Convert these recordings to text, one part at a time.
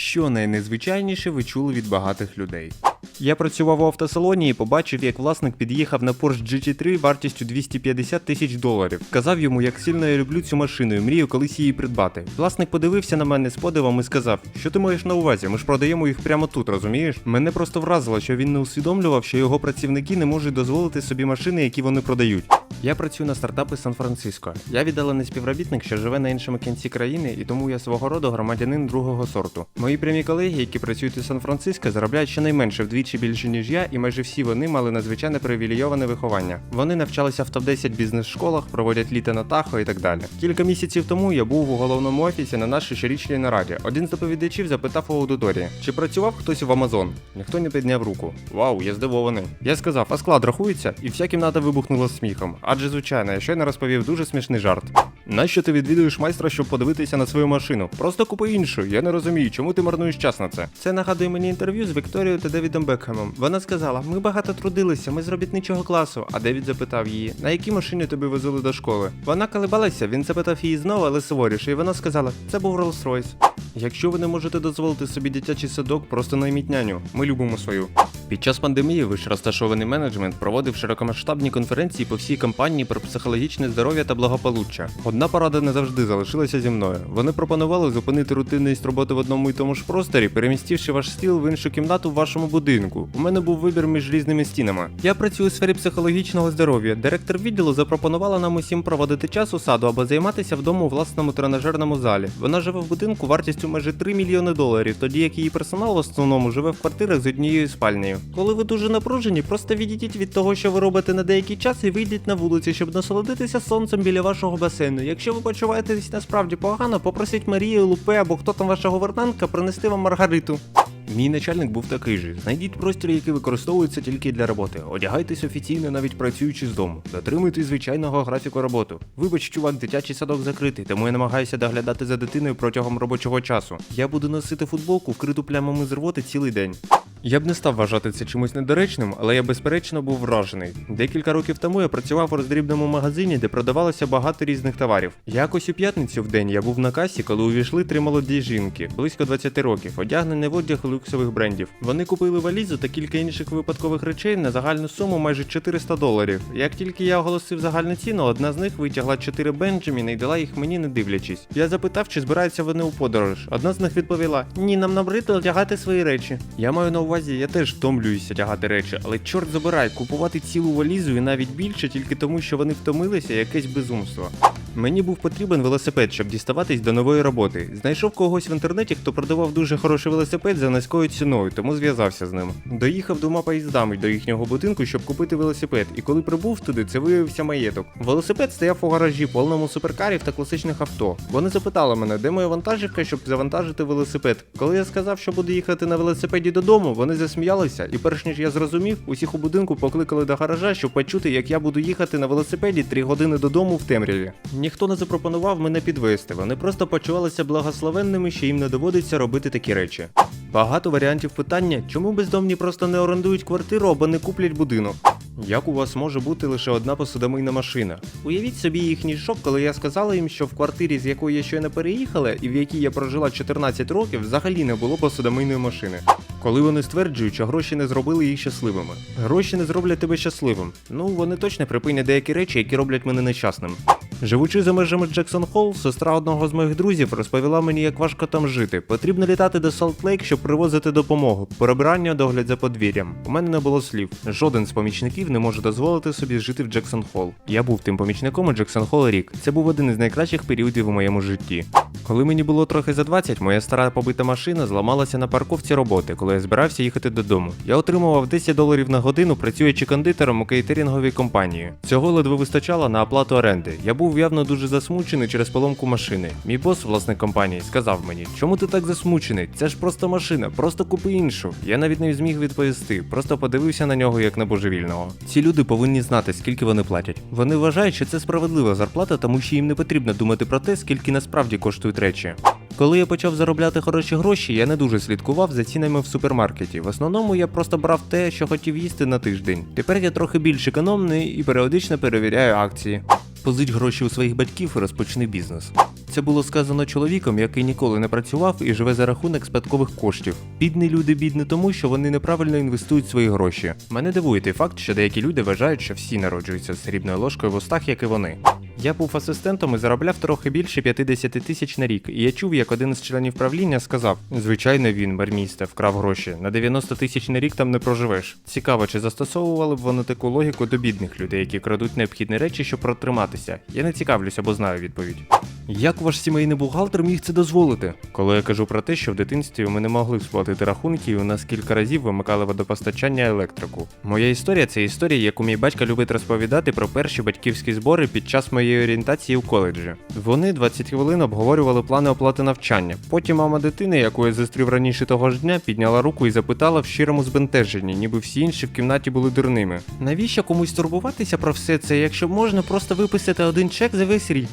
Що найнезвичайніше ви чули від багатих людей? Я працював у автосалоні і побачив, як власник під'їхав на Porsche GT3 вартістю 250 тисяч доларів. Сказав йому, як сильно я люблю цю машину і мрію колись її придбати. Власник подивився на мене з подивом і сказав: Що ти маєш на увазі? Ми ж продаємо їх прямо тут, розумієш? Мене просто вразило, що він не усвідомлював, що його працівники не можуть дозволити собі машини, які вони продають. Я працюю на стартапи Сан-Франциско. Я віддалений співробітник, що живе на іншому кінці країни, і тому я свого роду громадянин другого сорту. Мої прямі колеги, які працюють у Сан-Франциско, заробляють щонайменше вдвічі більше ніж я, і майже всі вони мали надзвичайно привілейоване виховання. Вони навчалися в топ-10 бізнес-школах, проводять літа на Тахо і так далі. Кілька місяців тому я був у головному офісі на нашій щорічній нараді. Один з доповідачів запитав у аудиторії, чи працював хтось в Амазон. Ніхто не підняв руку. Вау, я здивований. Я сказав, а склад рахується, і вся кімната вибухнула сміхом. Адже звичайно, я щойно розповів дуже смішний жарт. Нащо ти відвідуєш майстра, щоб подивитися на свою машину? Просто купи іншу. Я не розумію, чому ти марнуєш час на це. Це нагадує мені інтерв'ю з Вікторією та Девідом Бекхемом. Вона сказала: ми багато трудилися, ми з робітничого класу. А Девід запитав її, на якій машині тобі везли до школи. Вона колебалася, він запитав її знову, але суворіше, і вона сказала: це був Rolls-Royce. Якщо ви не можете дозволити собі дитячий садок, просто найміть няню. Ми любимо свою. Під час пандемії вище розташований менеджмент проводив широкомасштабні конференції по всій компанії про психологічне здоров'я та благополуччя. Одна порада не завжди залишилася зі мною. Вони пропонували зупинити рутинність роботи в одному і тому ж просторі, перемістивши ваш стіл в іншу кімнату в вашому будинку. У мене був вибір між різними стінами. Я працюю у сфері психологічного здоров'я. Директор відділу запропонувала нам усім проводити час у саду або займатися вдома у власному тренажерному залі. Вона живе в будинку вартістю майже 3 мільйони доларів, тоді як її персонал в основному живе в квартирах з однією спальнею. Коли ви дуже напружені, просто відійдіть від того, що ви робите на деякий час, і вийдіть на вулицю, щоб насолодитися сонцем біля вашого басейну. Якщо ви почуваєтесь насправді погано, попросіть Марію Лупе або хто там ваша говернантка принести вам маргариту. Мій начальник був такий же. Знайдіть простір, який використовується тільки для роботи. Одягайтесь офіційно, навіть працюючи з дому. Дотримуйтесь звичайного графіку роботи. Вибач, чувак, дитячий садок закритий, тому я намагаюся доглядати за дитиною протягом робочого часу. Я буду носити футболку, вкриту плямами з рвоти цілий день. Я б не став вважати це чимось недоречним, але я безперечно був вражений. Декілька років тому я працював у роздрібному магазині, де продавалося багато різних товарів. Якось у п'ятницю в день я був на касі, коли увійшли три молоді жінки, близько 20 років, одягнені в одяг люксових брендів. Вони купили валізу та кілька інших випадкових речей на загальну суму майже 400 доларів. Як тільки я оголосив загальну ціну, одна з них витягла 4 Бенджаміни і дала їх мені, не дивлячись. Я запитав, чи збираються вони у подорож. Одна з них відповіла: Ні, нам набрито одягати свої речі. Я маю на увазі, я теж втомлююся тягати речі, але чорт забирай, купувати цілу валізу і навіть більше тільки тому, що вони втомилися, якесь безумство. Мені був потрібен велосипед, щоб діставатись до нової роботи. Знайшов когось в інтернеті, хто продавав дуже хороший велосипед за низькою ціною, тому зв'язався з ним. Доїхав двома поїздами до їхнього будинку, щоб купити велосипед, і коли прибув туди, це виявився маєток. Велосипед стояв у гаражі, повному суперкарів та класичних авто. Вони запитали мене, де моя вантажівка, щоб завантажити велосипед. Коли я сказав, що буду їхати на велосипеді додому, вони засміялися, і перш ніж я зрозумів, усіх у будинку покликали до гаража, щоб почути, як я буду їхати на велосипеді 3 години додому в темряві. Ніхто не запропонував мене підвести, вони просто почувалися благословенними, що їм не доводиться робити такі речі. Багато варіантів питання, чому бездомні просто не орендують квартиру або не куплять будинок. Як у вас може бути лише одна посудомийна машина? Уявіть собі їхній шок, коли я сказала їм, що в квартирі, з якої я щойно переїхала, і в якій я прожила 14 років, взагалі не було посудомийної машини. Коли вони стверджують, що гроші не зробили їх щасливими. Гроші не зроблять тебе щасливим. Ну, вони точно припинять деякі речі, які роблять мене нещасним. Живучи за межами Джексон Холл, сестра одного з моїх друзів розповіла мені, як важко там жити. Потрібно літати до Салт Лейк, щоб привозити допомогу. Прибирання, догляд за подвір'ям. У мене не було слів. Жоден з помічників не може дозволити собі жити в Джексон Холл. Я був тим помічником у Джексон Холл рік. Це був один із найкращих періодів у моєму житті. Коли мені було трохи за 20, моя стара побита машина зламалася на парковці роботи, коли я збирався їхати додому. Я отримував 10 доларів на годину, працюючи кондитером у кейтеринговій компанії. Цього ледве вистачало на оплату оренди. Я був явно дуже засмучений через поломку машини. Мій бос, власник компанії, сказав мені, чому ти так засмучений? Це ж просто машина, просто купи іншу. Я навіть не зміг відповісти, просто подивився на нього як на божевільного. Ці люди повинні знати, скільки вони платять. Вони вважають, що це справедлива зарплата, тому що їм не потрібно думати про те, скільки насправді коштують речі. Коли я почав заробляти хороші гроші, я не дуже слідкував за цінами в супермаркеті. В основному я просто брав те, що хотів їсти на тиждень. Тепер я трохи більш економний і періодично перевіряю акції. Позич гроші у своїх батьків і розпочни бізнес. Це було сказано чоловіком, який ніколи не працював і живе за рахунок спадкових коштів. Бідні люди бідні тому, що вони неправильно інвестують свої гроші. Мене дивує той факт, що деякі люди вважають, що всі народжуються з срібною ложкою в устах, як і вони. Я був асистентом і заробляв трохи більше 50 тисяч на рік, і я чув, як один з членів правління сказав: звичайно, він, бармісте, вкрав гроші. На 90 тисяч на рік там не проживеш. Цікаво, чи застосовували б вони таку логіку до бідних людей, які крадуть необхідні речі, щоб протриматися. Я не цікавлюся, бо знаю відповідь. Як ваш сімейний бухгалтер міг це дозволити? Коли я кажу про те, що в дитинстві ми не могли сплатити рахунки, і у нас кілька разів вимикали водопостачання електрику. Моя історія це історія, яку мій батько любить розповідати про перші батьківські збори під час моєї орієнтації в коледжі. Вони 20 хвилин обговорювали плани оплати навчання. Потім мама дитини, яку я зустрів раніше того ж дня, підняла руку і запитала в щирому збентеженні, ніби всі інші в кімнаті були дурними. Навіщо комусь турбуватися про все це, якщо можна просто виписати один чек за весь рік?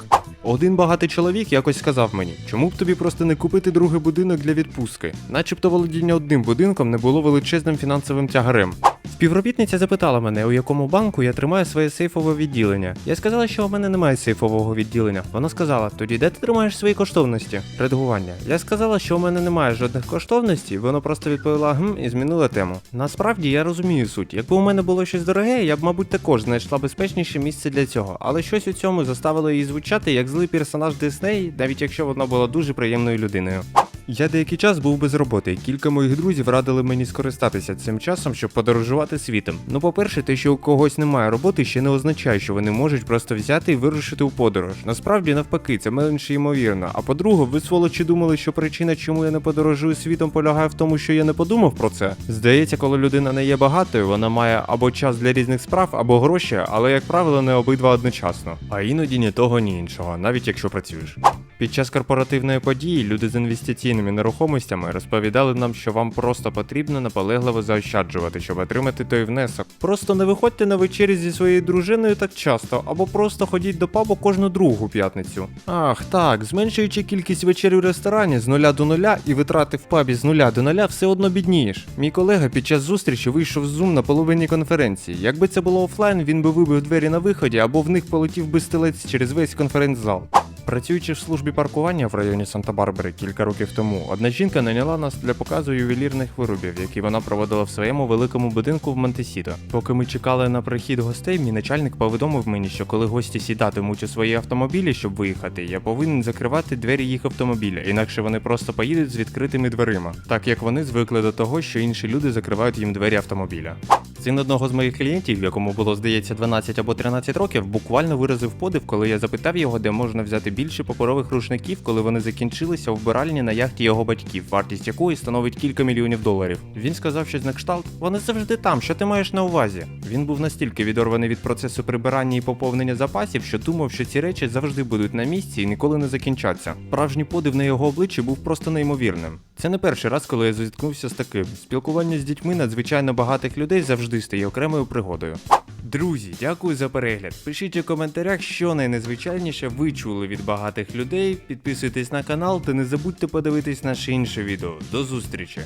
Один багатий чоловік якось сказав мені, чому б тобі просто не купити другий будинок для відпустки, начебто володіння одним будинком не було величезним фінансовим тягарем. Співробітниця запитала мене, у якому банку я тримаю своє сейфове відділення. Я сказала, що у мене немає сейфового відділення. Вона сказала: тоді де ти тримаєш свої коштовності? Редагування. Я сказала, що у мене немає жодних коштовностей. Вона просто відповіла гм і змінила тему. Насправді я розумію суть. Якби у мене було щось дороге, я б, мабуть, також знайшла безпечніше місце для цього. Але щось у цьому заставило її звучати як злий персонаж Дисней, навіть якщо вона була дуже приємною людиною. Я деякий час був без роботи, і кілька моїх друзів радили мені скористатися цим часом, щоб подорожувати світом. Ну, по-перше, те, що у когось немає роботи, ще не означає, що вони можуть просто взяти і вирушити у подорож. Насправді, навпаки, це менше ймовірно. А по-друге, ви сволочі думали, що причина, чому я не подорожую світом, полягає в тому, що я не подумав про це. Здається, коли людина не є багатою, вона має або час для різних справ, або гроші, але як правило, не обидва одночасно. А іноді ні того, ні іншого, навіть якщо працюєш. Під час корпоративної події люди з інвестиційними нерухомостями розповідали нам, що вам просто потрібно наполегливо заощаджувати, щоб отримати той внесок. Просто не виходьте на вечері зі своєю дружиною так часто, або просто ходіть до пабу кожну другу п'ятницю. Ах, так, зменшуючи кількість вечерів в ресторані з нуля до нуля і витрати в пабі з нуля до нуля, все одно біднієш. Мій колега під час зустрічі вийшов з Zoom на половині конференції. Якби це було офлайн, він би вибив двері на виході або в них полетів би стелець через весь конференц-зал. Працюючи в службі паркування в районі Санта-Барбари кілька років тому, одна жінка наняла нас для показу ювелірних виробів, які вона проводила в своєму великому будинку в Монтесіто. Поки ми чекали на прихід гостей, мій начальник повідомив мені, що коли гості сідатимуть у свої автомобілі, щоб виїхати, я повинен закривати двері їх автомобіля, інакше вони просто поїдуть з відкритими дверима, так як вони звикли до того, що інші люди закривають їм двері автомобіля. Син одного з моїх клієнтів, якому було здається 12 або 13 років, буквально виразив подив, коли я запитав його, де можна взяти більше паперових рушників, коли вони закінчилися у вбиральні на яхті його батьків, вартість якої становить кілька мільйонів доларів. Він сказав щось на кшталт: вони завжди там, що ти маєш на увазі. Він був настільки відорваний від процесу прибирання і поповнення запасів, що думав, що ці речі завжди будуть на місці і ніколи не закінчаться. Справжній подив на його обличчі був просто неймовірним. Це не перший раз, коли я зіткнувся з таким. Спілкування з дітьми надзвичайно багатих людей завжди стає окремою пригодою. Друзі, дякую за перегляд. Пишіть у коментарях, що найнезвичайніше ви чули від багатих людей. Підписуйтесь на канал та не забудьте подивитись наше інше відео. До зустрічі!